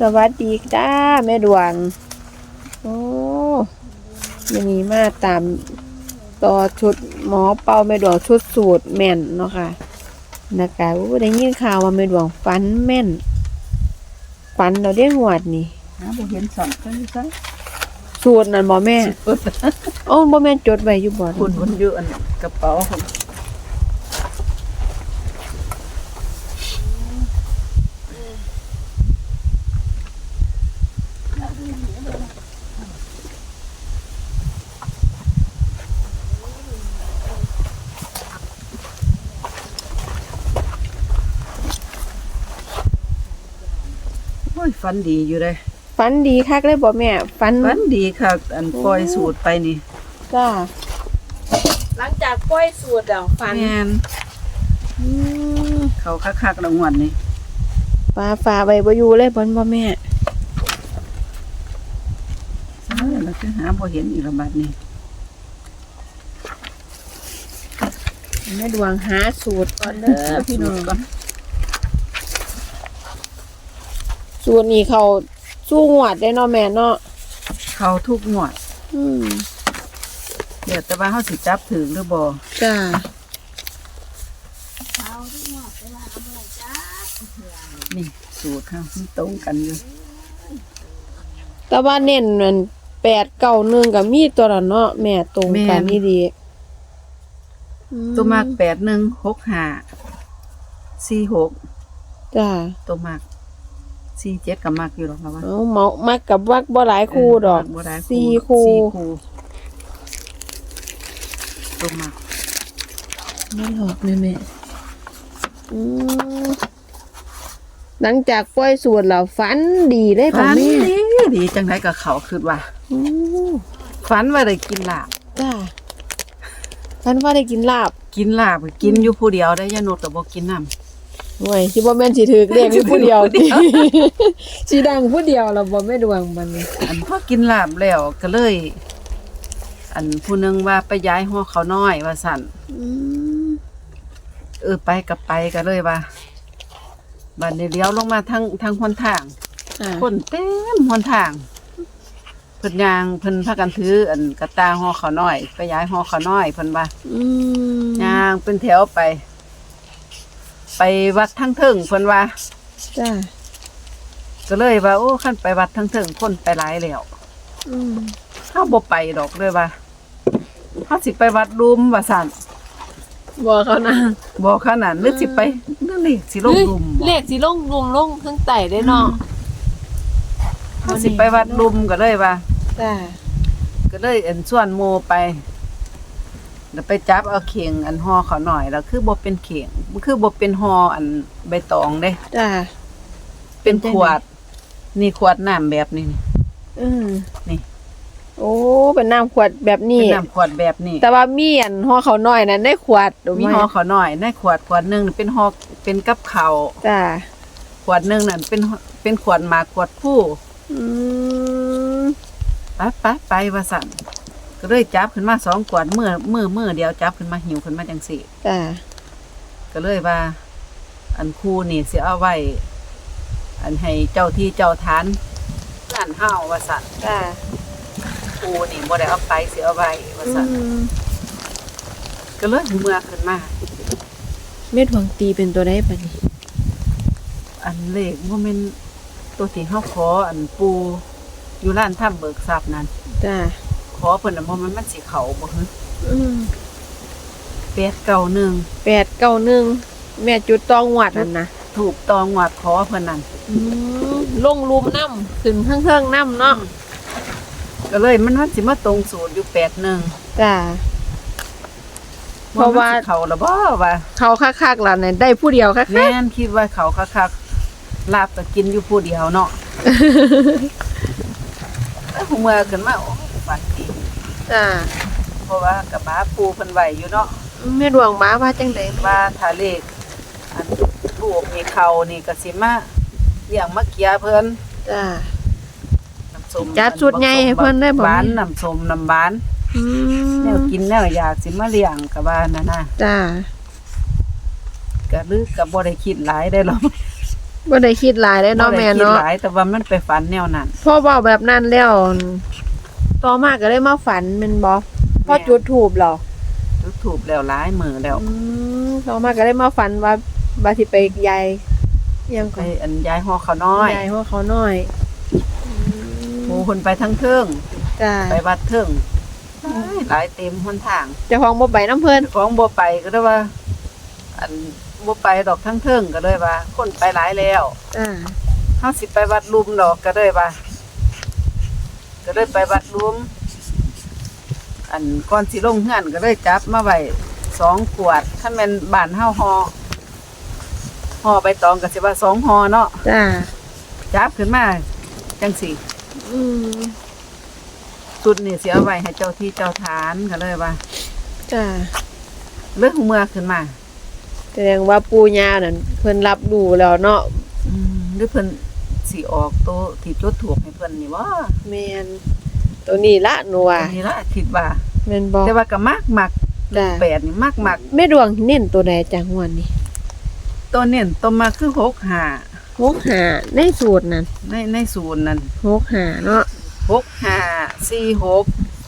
สวัสดีจ้าแม่ดวง โอ้มันนี้มาตามต่อชุดหมอเป่าแม่ดวงชุดสูตรแม่นเนาะค่ะนะคะโอ้ได้ยินข่าวว่าแม่ดวงฟันแม่น ฟันเราได้หวดนี่หาบ่เห็นสองกันซะ สูตรนั่นบ่แม่โอ้บ่แม่นจดไว้อยู่บ่คุณมันอยู่อันกระเป๋าผมโอ้ยฟันดีอยู่เลย ฟันดีคักเลยบ่แม่ฟันฟันดีค่ะอันปล่อยสูตรไปนี่จ้าหลังจากปล่อยสูตรแล้วฟันแม่นอืมเขาคักๆรางวัลนี่ปลาฝาไว้บ่อยู่เลยบ่นบ่แม่ซะแล้วคือหาบ่เห็นอีกและบัดนี้แม่ดวงหาสูตรก่อนเด้อพี่น้องก่อนสูตรนี้เขา สู้งวดได้เนาะแม่เนาะเขาทุกงวด อืมเดี๋ยวแต่ว่าเฮาสิจับถึงหรือบ่จ้านี่ สูตรค่ะมันตรงกันอยู่แต่ว่าเน้นมันแปดเก้าหนึ่งกับมีตัวละเนาะแม่ตรงกันนี่ดีอืตัวมากแปดหนึ่งหกห้าสี่หกจ้า ตัวมาก สี่เจ็ดกับมากอยู่หรอกนะว่าเอาเมามักกับวักบ่หลายคู่ดอกเบ่ได้สี่คู่สี่คู่ตัวมากไม่หลอกแม่แม่อืมหลังจากปล่อยสูตรแล้วฝันดีเลยป่ะฝันแม่ดีดีจังไรกับเขาคือว่าอืมฝันว่าได้กินลาบจ้าฝันว่าได้กินลาบกินลาบกินอยู่ผู้เดียวได้ยานุแต่บ่กินน้ หน่วยสิบ่แม่นสิถือเรียกอยู่ผู้เดียวผู้เดียวสิดังผู้เดียวแล้วบ่แม่ดวงบัดนี้ำอันพอกินลาบแล้วก็เลย อันผู้หนึงว่าไปย้ายหัวเขาน้อยว่าสั่นอืมเออไปกับไปก็เลยว่าบัดนี้เลี้ยวลงมาทางทางหนทางอ่าคนเต็มหนทางเพิ่นยางเพิ่นพากันถืออันกระตาห่อข้าวน้อย ไปย้ายห่อข้าวน้อยเพิ่นว่าอืมยางเป็นแถวไป ไปวัดทั้งเทิงเพิ่นว่า จ้าก็เลยว่าโอ้ขั้นไปวัดทั้งเทิงคนไปหลายแล้วอืมเฮาบ่ไปดอกเลยว่าเฮาสิไปวัดรุมว่าซั่นบอกเขานะบ่ขนาดนึกสิไปนั่นนี่สิลงรุมบ่เลขสิลงลงลงทั้งไต่ได้เนาะเฮาสิไปวัดรุมก็เลยว่า จ้าก็เลยเอ็นส่วนโมไป แล้วไปจับเอาเข่งอันห่อเขาหน่อยแล้วคือบ่เป็นเข่งคือบ่เป็นห่ออันใบตองเด้ จ้า เป็นขวด นี่ขวดน้ำแบบนี้อืมนี่โอ้ เป็นน้ำขวดแบบเป็นี้นน้ำขวดแบบนี้แต่ว่ามีอันห่อเขาวน้อยนั้นได้ขวดหรือมีไม่ห่อเขาหน่อยในขวดขวดหนึงเป็นห่อเป็นกับข้าวจ้า ขวดหนึงนั่นเป็นเป็นขวดหมากขวดผู้อืม ไปไปไปว่าสั่น ก็เลยจับขึ้นมาสองขวดมือมือมือเดียวจับขึ้นมาหิวขึ้นมาจังสี่ จ้าก็เลยว่า อันครูนี่สิเอาไว้ อันให้เจ้าที่เจ้าทานร้านเฮาว่าสั่นจ้าครูนี่บ่ได้เอาไปสิเอาไว้ว่าสั่นอืมก็เลยเมื่อขึ้นมา เม็ดหวังตีเป็นตัวได้ปะนี่อันเลขบ่แม่นตัวที่เฮาขออันปูอยู่ร้านถ้ำเบิกทรัพย์นั้นจ้า ขอเพิ่นน่ะบ่แมันมันสิเข้าบ่ฮึอืมแปดเก้าหนึ่งแปดเก้าหนึ่งแม่จุดตองหวัดนั่นนะถูกตองวัดขอเพิ่นนั่นอืมลงรุมน้ำขึ้นเครื่องๆน้ำเนาะก็เลยมันมันสิมาตรงสูตรอยู่แปดหนึ่งจ้า เพราะว่ามันสิเข้าแล้วบ่ว่าเขาคักๆล่ะเนี่ยได้ผู้เดียวคักแม่นคิดว่าเขาคักๆลาบก็กินอยู่ผู้เดียวเนาะ แล้วหูเมื่อขึ้นมาโอ้ฝันดีๆ จ้าเพราะว่ากับบ้าปูเพิ่นไหวอยู่เนาะแม่ดวงหมาว่าจังไดว่าถ้าเลขอันลูกมีเขานี่ก็สิมาเลี้ยงมาเกียเพิ่นจ้าน้ำส้มจัดสูตรใหญ่ให้เพิ่นได้บ่หวานแม่น้ำส้มน้ำหวานอืมแนวกินแนวอยากสิมาเลี้ยงก็ว่านั่นน่ะจ้าก็ลือก็บ่ได้คิดหลายได้หรอกบ่ได้คิดหลายได้เนาะบ่แม่ได้คิดเนาะหลายแต่ว่ามันไปฝันแนวนั้นพ่อเว้าแบบนั้นแล้ว ต่อมาก็เลยมาฝันแม่นบ่พ่อจุดถูบเหรอจุดถูกแล้วหลายมือแล้วอืมต่อมาก็เลยมาฝันว่าบาสิไปยายยังไปก่อนอันย้ายหอเขาน้อยยายหัวเขาน้อยหมู่คนไปทั้งเทิงจ้าไปวัดเทิงหลายเต็มหนทางเจ้าของบ่ไปน้ำเพิ่นของบ่ไปก็ได้ว่า อันบ่ไปดอกทั้งเทิงก็เลยว่า คนไปหลายแล้วจ้าเฮาสิไปวัดลุมดอกก็เลยว่า ก็เลยไปวัดลุมอันก่อนสิลงเฮือนก็เลยจับมาไว้สองขวดคันแม่นบ้านเฮาฮอฮอใบตองก็สิว่าสองฮอเนาะจ้าจับขึ้นมาจังสี่อืมสุดนี่สิเอาไว้ให้เจ้าที่เจ้าทานก็เลยว่าจ้าเรื่องเมื่อขึ้นมา แสดงว่าปู่ย่านั่นเพิ่นรับรู้แล้วเนาะ อืมหรือเพิ่น สิออกโตวที่จุดถูกให้เพิ่นนี่ว่าแม่นตัวนี้ละหนูว่าอันนี้ละคิดว่า แม่นบ่แต่ว่าก็มักมักจ้าแปดนี่มักมักแม่ดวงเน้นตัวใดจังหวันนี้ตัวเน้นตัวมาคือหกหาหกหาในสูตรนั่นในในศูนย์นั่นหกหาเนาะหกหาสี่หก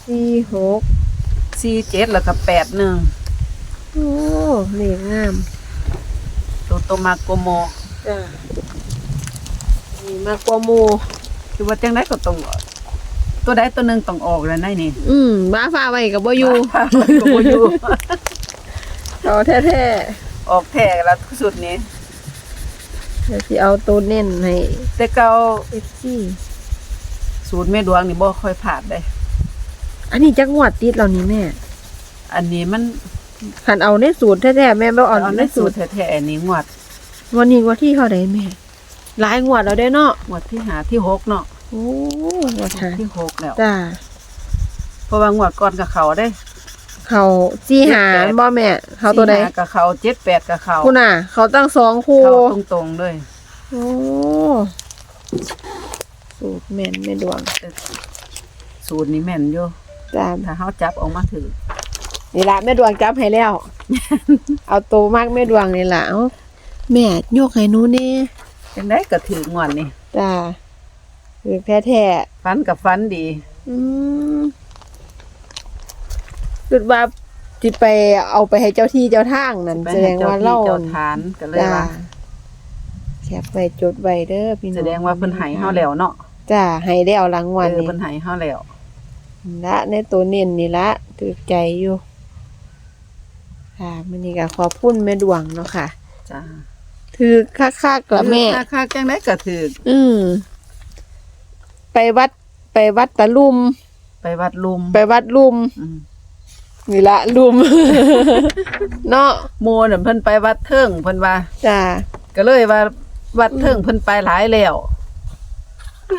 สี่หกสี่เจ็ดแล้วก็แปดหนึ่งโอ้เลขงามตัวตัวมาโกโมจ้า นี่มากกว่าหมูคือว่าจังไดก็ต้องตัวใดตัวหนึ่งต้องออกแล้วในนี่อืมบ้าฟ้าไว้กับบ่อยู่ก็บ่อยู่ เอาแท้ออกแท้แล้วสุดนี้ ๆเดี๋ยวสิเอาตัวเน้นให้ แต่เก่า FC สูตรแม่ดวงนี่บ่ค่อยผ่านได้ อันนี้จักงวดติดแล้วนี่แม่อันนี้มันคันเอาในสูตรแท้ๆแม่บ่เอาเอาในในสูสูตตรรแท้ๆนี่งวด วันนี้งวดที่เท่าใดแม่ หลายงวดแล้วเด้เนาะงวดที่หาที่หกเนาะโอ้งวดหาที่หกแล้วจ้าเพราะว่างวดก่อนกับเขาได้ เขาจีหาบ่แม่ เขาตัวใดสี่ห้กับเขาเจ็ดแปดกับเขาคุณน่ะ เขาตั้งสองคู่เขาตรงๆเลยโอ้สูตรแม่นไม่ดวงสูตรนี้แม่นอยู่จ้าถ้าเขาจับออกมาถือนี่ละแม่ดวงจับให้แล้ว เอาตัวมากแม่ดวงนี่ละเอาแม่ยกให้หนูแน่จังได้ก็ถืองวดนี่จ้าคือแท้แท้ฟันกับฟันดีๆอืมคิดว่าจิไปเอาไปให้เจ้าที่เจ้าทางนั่นไปแสดให้งเจ้าว่าที่เล่าเจ้าทานก็เลยจ้าว่าแคปไว้จดไว้เด้อพี่น้องแสดงว่าเพิ่นใหายเฮาแล้วเนาะจ้าให้แล้วหลังเอวันอนี้เพิ่นใหายเฮาแล้วละในตัวเน้นนี่ละถือใจอยู่ค่ะมันนี่ก็ขอบคุณแม่ดวงเนาะค่ะจ้า ถือคักๆกับแม่ค่าๆจังได้ก็ถืออืมไปวัด ไปวัดตะลุม ไปวัดลุมไปวัดลุมอืมนี่ละลุม เนาะโมน่ะเพิ่นไปวัดเทิงเพิ่นว่า จ้าก็เลยว่าวัดเทิงเพิ่นไปหลายแล้ว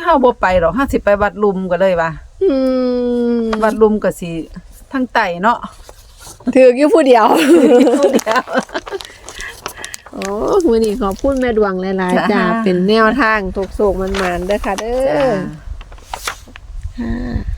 เฮาบ่ไปหรอกเฮาสิไปวัดลุมก็เลยว่า อืมวัดลุมก็สิทางใต้เนาะถืออยู่ผู้เดียว ผู้เดียว โอ้มือนี้ขอบคุณแม่ดวงหลายๆจ้าจ้า เป็นแนวทางถูกโศกมันๆเด้อค่ะเด้อจ้าค่ะ